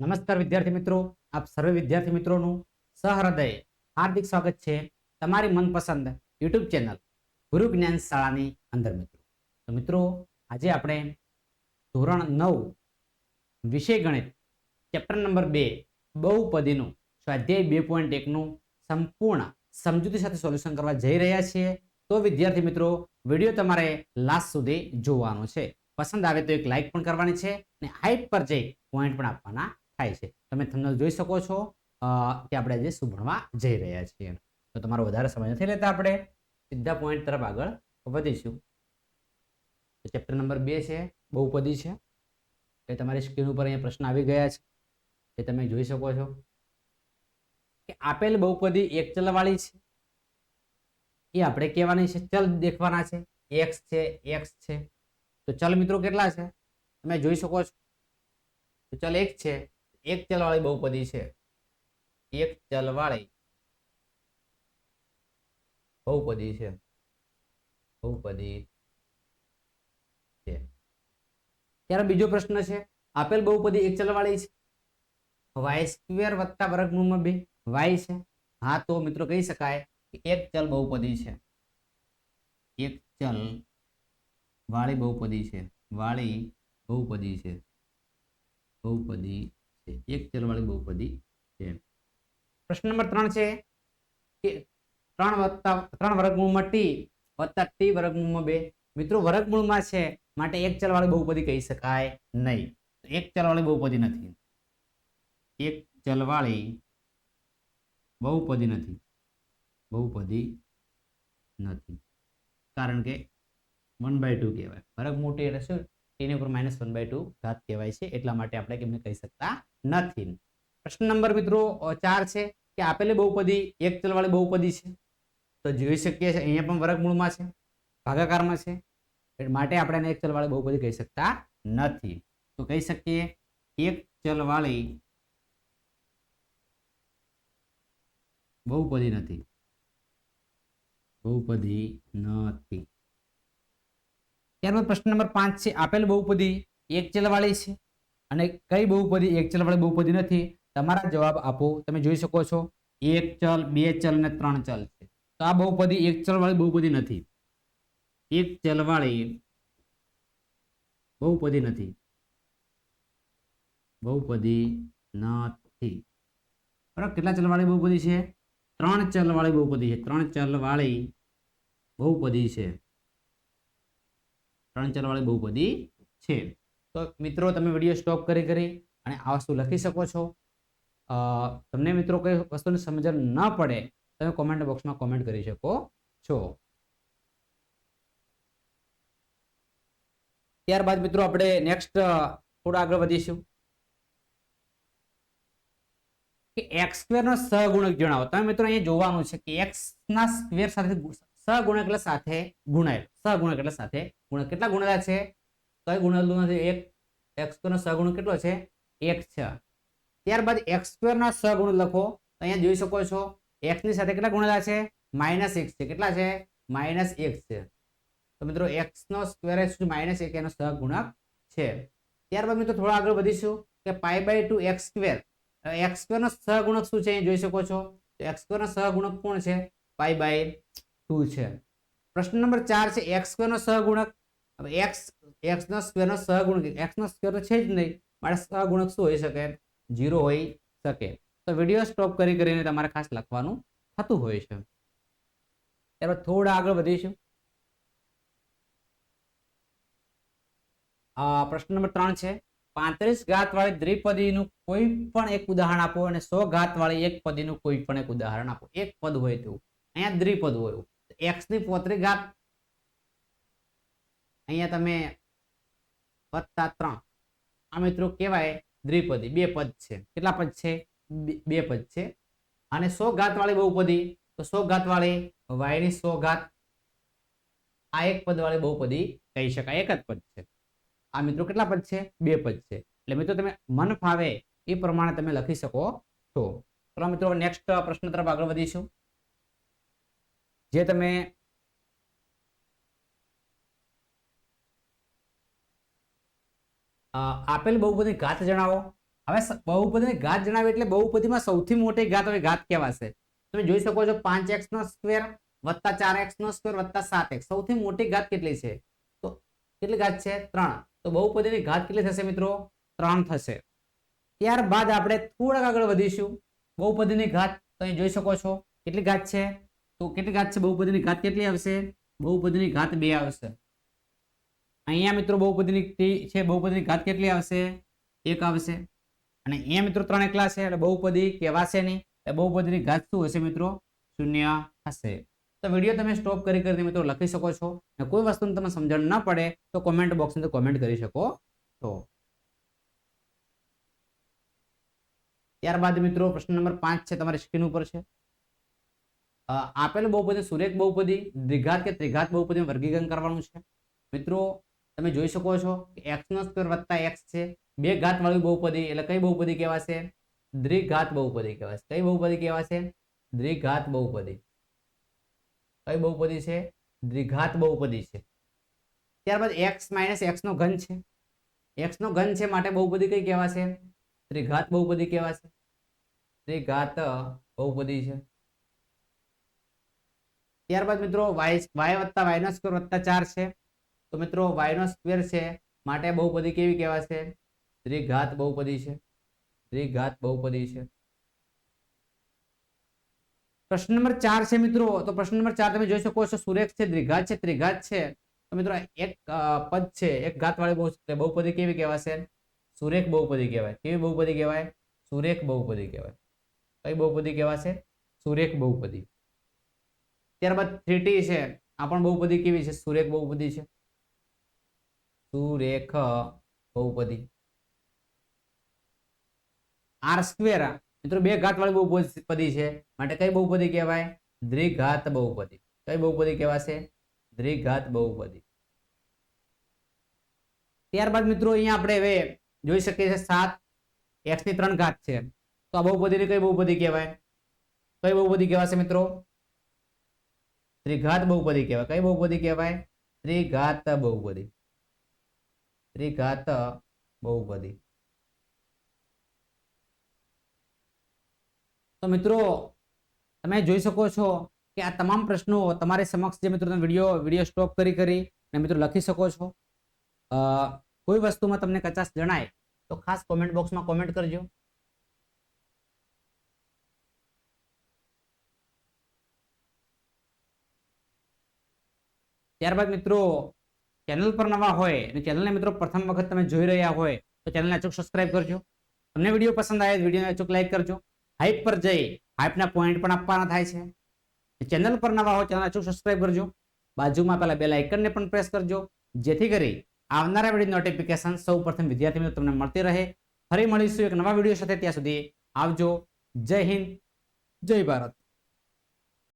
નમસ્કાર વિદ્યાર્થી મિત્રો, આપ સર્વે વિદ્યાર્થી મિત્રોનું સહૃદય, હાર્દિક સ્વાગત છે તમારી મનપસંદ યુટ્યુબ ચેનલ ગુરુ જ્ઞાન શાળાની અંદર મિત્રો. તો મિત્રો, આજે આપણે ધોરણ નવ, વિષય ગણિત, ચેપ્ટર નંબર બે, બહુપદીનું, સ્વાધ્યાય બે પોઈન્ટ એકનું સંપૂર્ણ સમજૂતી સાથે સોલ્યુશન કરવા જઈ રહ્યા છીએ. તો વિદ્યાર્થી મિત્રો, વીડિયો તમારે લાસ્ટ સુધી જોવાનો છે. પસંદ આવે તો એક લાઈક પણ કરવાની છે અને હાઈટ પર જઈ પોઈન્ટ પણ આપવાના થાય છે. તમે થંબનેલ જોઈ શકો છો કે આપણે આજે શું ભણવા જઈ રહ્યા છીએ. તો તમારો વધારે સમય નથી લેતા આપણે. સીધા પોઈન્ટ તરફ આગળ વધીશું. ચેપ્ટર નંબર બે છે, બહુપદી છે. એ તમારી સ્ક્રીન ઉપર અહીંયા પ્રશ્ન આવી ગયા છે, એ તમે જોઈ શકો છો. કે આપેલ બહુપદી એક ચલવાળી છે. એ આપણે કહેવાની છે, ચલ દેખવાના છે. એક્સ છે એક્સ છે. તો ચલ મિત્રો કેટલા છે? તમે જોઈ શકો છો. તો ચલ એક છે. એક ચલવાળી બહુપદી છે. એક ચલવાળી બહુપદી છે. બહુપદી છે. ત્યારે બીજો પ્રશ્ન છે, આપેલ બહુપદી એક ચલવાળી છે? વાય સ્ક્વેર વત્તા વર્ગમૂળમાં બે. વાય છે? હા, તો મિત્રો કહી શકાય કે એક ચલ બહુપદી છે. એક ચલ વાળી બહુપદી છે. વાળી બહુપદી છે. બહુપદી છે. એક ચલવાળી બહુપદી છે. પ્રશ્ન નંબર ત્રણ છે કે ત્રણ વત્તા, ત્રણ વર્ગમૂળમાં ટી વત્તા ટી વર્ગમૂળમાં બે. મિત્રો, વર્ગમૂળમાં છે માટે એક ચલવાળી બહુપદી કહી શકાય નહીં. એક ચલવાળી બહુપદી નથી. એક ચલવાળી બહુપદી નથી. બહુપદી નથી. કારણ કે વન બાય ટુ કહેવાય. વર્ગ મોટી એટલે શું એની ઉપર માઇનસ વન બાય ટુ ઘાત કહેવાય છે. એટલા માટે આપણે કેમને કહી શકતા નથી. પ્રશ્ન નંબર મિત્રો ચાર છે કે આપેલી બહુપદી એક ચલવાળી બહુપદી છે. તો જોઈ શકીએ છીએ, અહીંયા પણ વર્ગમૂળમાં છે, ભાગાકારમાં છે. માટે આપણે એને એક ચલવાળી બહુપદી કહી શકતા નથી. તો કહી શકીએ, એક ચલવાળી બહુપદી નથી. બહુપદી નથી. ત્યારબાદ પ્રશ્ન નંબર પાંચ છે, આપેલ બહુપદી એક ચલવાળી છે. અને કઈ બહુપદી એક ચલવાળી બહુપદી નથી, તમારા જવાબ આપો. તમે જોઈ શકો છો, એક ચલ, બે ચલ અને ત્રણ ચલ છે. તો આ બહુપદી એક ચલવાળી બહુપદી નથી. એક ચલવાળી બહુપદી નથી. બહુપદી નથી. બરાબર? કેટલા ચલવાળી બહુપદી છે? ત્રણ ચલવાળી બહુપદી છે. ત્રણ ચલવાળી બહુપદી છે. ત્રણ ચલવાળી બહુપદી છે. તો મિત્રો, તમે વીડિયો સ્ટોપ કરી કરી અને આ વસ્તુ લખી શકો છો. તમને મિત્રો કઈ વસ્તુની સમજણ ન પડે, તમે કોમેન્ટ બોક્સમાં કોમેન્ટ કરી શકો છો. ત્યારબાદ મિત્રો, આપણે નેક્સ્ટ થોડા આગળ વધીશું. કે એક્સ સ્ક્વેરનો સહગુણક જણાવો. તમે મિત્રો અહીંયા જોવાનું છે કે એક્સ ના સ્ક્વેર સાથે સહગુણક એટલે સાથે ગુણાય સહગુણક એટલે સાથે ગુણક. કેટલા ગુણેલા છે? કઈ ગુણેલું નથી એક? એક્સ સ્ક્વેર નો સહગુણક કેટલો છે? એક છે. ત્યારબાદ એક્સ સ્ક્વેર નો લખો. અહીંયા જોઈ શકો છો એક્સની સાથે કેટલા ગુણેલા છે? માઇનસ એક છે. કેટલા છે? માઇનસ એક છે. તો મિત્રો એક્સ નો શું માઇનસ એક એનો સહગુણક છે. ત્યારબાદ મિત્રો, થોડા આગળ વધીશું કે pi by two x square x square નો સહગુણક શું છે? અહીંયા જોઈ શકો છો. તો એક્સ સ્ક્વેર નો સહગુણક કોણ છે? પાઈ બાય ટુ છે. પ્રશ્ન નંબર ચાર છે એક્સ સ્ક્વેર નો સહગુણક હવે એક્સ એક્સ નો સ્ક્વેર નો સહગુણક એક્સ નો સ્ક્વેર છે જ નહીં. મારે સહગુણક શું હોઈ શકે? જીરો હોઈ શકે. તો વીડિયો સ્ટોપ કરી કરીને તમારે ખાસ લખવાનું થતું હોય છે. ત્યારબાદ થોડા આગળ વધીશું. પ્રશ્ન નંબર ત્રણ છે. પાંત્રીસ ઘાત વાળી દ્વિપદીનું કોઈ પણ એક ઉદાહરણ આપો અને સો ઘાત વાળી એક પદીનું કોઈ પણ એક ઉદાહરણ આપો. એક પદ હોય તેવું. અહીંયા દ્વિપદ હોય એક્સની પોત્રી ઘાત અહીંયા તમે વત્તા ત્રણ. આ મિત્રો કહેવાય દ્વિપદી. બે પદ છે. કેટલા પદ છે? બે- પદ છે. અને સો ઘાતવાળી બહુપદી. તો સો ઘાતવાળી વાયની સો ઘાત આ એક પદવાળી બહુપદી કહી શકાય. એક જ પદ છે. આ મિત્રો કેટલા પદ છે? બે પદ છે. એટલે મિત્રો તમે મન ફાવે એ પ્રમાણે તમે લખી શકો છો. ચલો મિત્રો નેક્સ્ટ પ્રશ્ન તરફ આગળ વધીશું. જે તમે આપેલ બહુપદી ઘાત જણાવો. હવે બહુપદીની ઘાત જણાવે એટલે બહુપદીમાં સૌથી મોટી ઘાત હવે ઘાત કહેવાશે. તમે જોઈ શકો છો પાંચ એક્સ નો સ્ક્વેર વત્તા ચાર એક્સ નો સ્ક્વેર વત્તા સાત એક્સ. સૌથી મોટી ઘાત કેટલી છે? તો કેટલી ઘાત છે? ત્રણ. તો બહુપદીની ઘાત કેટલી થશે મિત્રો? ત્રણ થશે. ત્યારબાદ આપણે થોડાક આગળ વધીશું. બહુપદીની ઘાત તમે જોઈ શકો છો. કેટલી ઘાત છે? તો કેટલી ઘાત છે? બહુપદીની ઘાત કેટલી આવશે? બહુપદીની ઘાત બે આવશે. અહીંયા મિત્રો બહુપદીની છે, બહુપદીની ઘાત કેટલી આવશે? એક આવશે. અને અહીંયા મિત્રો ત્રણ એકલા છે, એટલે બહુપદી કહેવાશે નહીં. એટલે બહુપદીની ઘાત શું હશે મિત્રો? શૂન્ય હશે. તો વીડિયો તમે સ્ટોપ કરી કરીને મિત્રો લખી શકો છો. અને કોઈ વસ્તુની તમને સમજણ ન પડે, તો કોમેન્ટ બોક્સની અંદર કોમેન્ટ કરી શકો છો. ત્યારબાદ મિત્રો પ્રશ્ન નંબર પાંચ છે, તમારી સ્ક્રીન ઉપર છે. આપેલ બહુપદી સુરેખ બહુપદી, દ્વિઘાત કે ત્રિઘાત બહુપદીનું વર્ગીકરણ કરવાનું છે. મિત્રો તમે જોઈ શકો છો કે એક્સનો સ્ક્વેર વત્તા એક્સ છે. બે ઘાતવાળી બહુપદી એટલે કઈ બહુપદી કહેવાશે? દ્વિઘાત બહુપદી કહેવાશે. કઈ બહુપદી કહેવાશે? દ્વિઘાત બહુપદી. કઈ બહુપદી છે? દ્વિઘાત બહુપદી છે. ત્યારબાદ એક્સ માઇનસ એક્સનો ઘન છે. એક્સનો ઘન છે માટે બહુપદી કઈ કહેવાશે? ત્રિઘાત બહુપદી કહેવાશે. ત્રિઘાત બહુપદી છે. ત્યારબાદ મિત્રો વાય વાય વત્તા વાયનો વત્તા ચાર છે. તો મિત્રો વાયનો સ્ક્વેર છે, માટે બહુપદી કેવી કહેવાશે? ત્રિઘાત બહુપદી છે. ત્રિઘાત બહુપદી છે. પ્રશ્ન નંબર ચાર છે મિત્રો. તો પ્રશ્ન નંબર ચાર તમે જોઈ શકો છો, સુરેખ છે, દ્વિઘાત છે, ત્રિઘાત છે. તો મિત્રો એક પદ છે, એક ઘાત વાળી બહુ બહુપદી કેવી કહેવાશે? સુરેખ બહુપદી કહેવાય. કેવી બહુપદી કહેવાય? સુરેખ બહુપદી કહેવાય. કઈ બહુપદી કહેવાશે? સુરેખ બહુપદી. ત્યારબાદ થ્રીટી છે. આ પણ બહુપદી કેવી છે? સુરેખ બહુપદી છે. સુરેખ બહુપદી. આર સ્ક્વેર મિત્રો, બે ઘાત વાળી બહુપદી છે. માટે કઈ બહુપદી કહેવાય? દ્વિઘાત બહુપદી. કઈ બહુપદી કહેવાશે? દ્વિઘાત બહુપદી. ત્યારબાદ મિત્રો, અહીંયા આપણે હવે જોઈ શકીએ છીએ સાત. એક્સની ત્રણ ઘાત છે. તો આ બહુપદીની કઈ બહુપદી કહેવાય? કઈ બહુપદી કહેવાશે મિત્રો? ત્રિઘાત બહુપદી કહેવાય. કઈ બહુપદી કહેવાય? ત્રિઘાત બહુપદી. ત્રિઘાત બહુપદી તો મિત્રો, તમે જોઈ શકો છો કે આ તમામ પ્રશ્નો તમારી સમક્ષ જે મિત્રો તમે વીડિયો વીડિયો સ્ટોપ કરી કરી અને મિત્રો લખી શકો છો. કોઈ વસ્તુમાં તમને કચાશ જણાય તો ખાસ કોમેન્ટ બોક્સમાં કોમેન્ટ કરજો. ત્યારબાદ મિત્રો ચેનલ પર નવા હોય અને ચેનલને મિત્રો પ્રથમ વખત તમે જોઈ રહ્યા હોય, તો ચેનલને અચૂક સબસ્ક્રાઇબ કરજો. તમને વીડિયો પસંદ આવે વિડીયોને અચૂક લાઈક કરજો. હાઇપ પર જઈ હાઇપના પોઈન્ટ પણ આપવાના થાય છે. ચેનલ પર નવા હોય ચેનલ અચૂક સબસ્ક્રાઇબ કરજો. બાજુમાં પેલા બેલ આઇકનને પણ પ્રેસ કરજો. જેથી કરી આવનારા વીડિયો નોટિફિકેશન સૌ પ્રથમ વિદ્યાર્થી મિત્રો તમને મળતી રહે. ફરી મળીશું એક નવા વીડિયો સાથે. ત્યાં સુધી આવજો. જય હિન્દ. જય ભારત.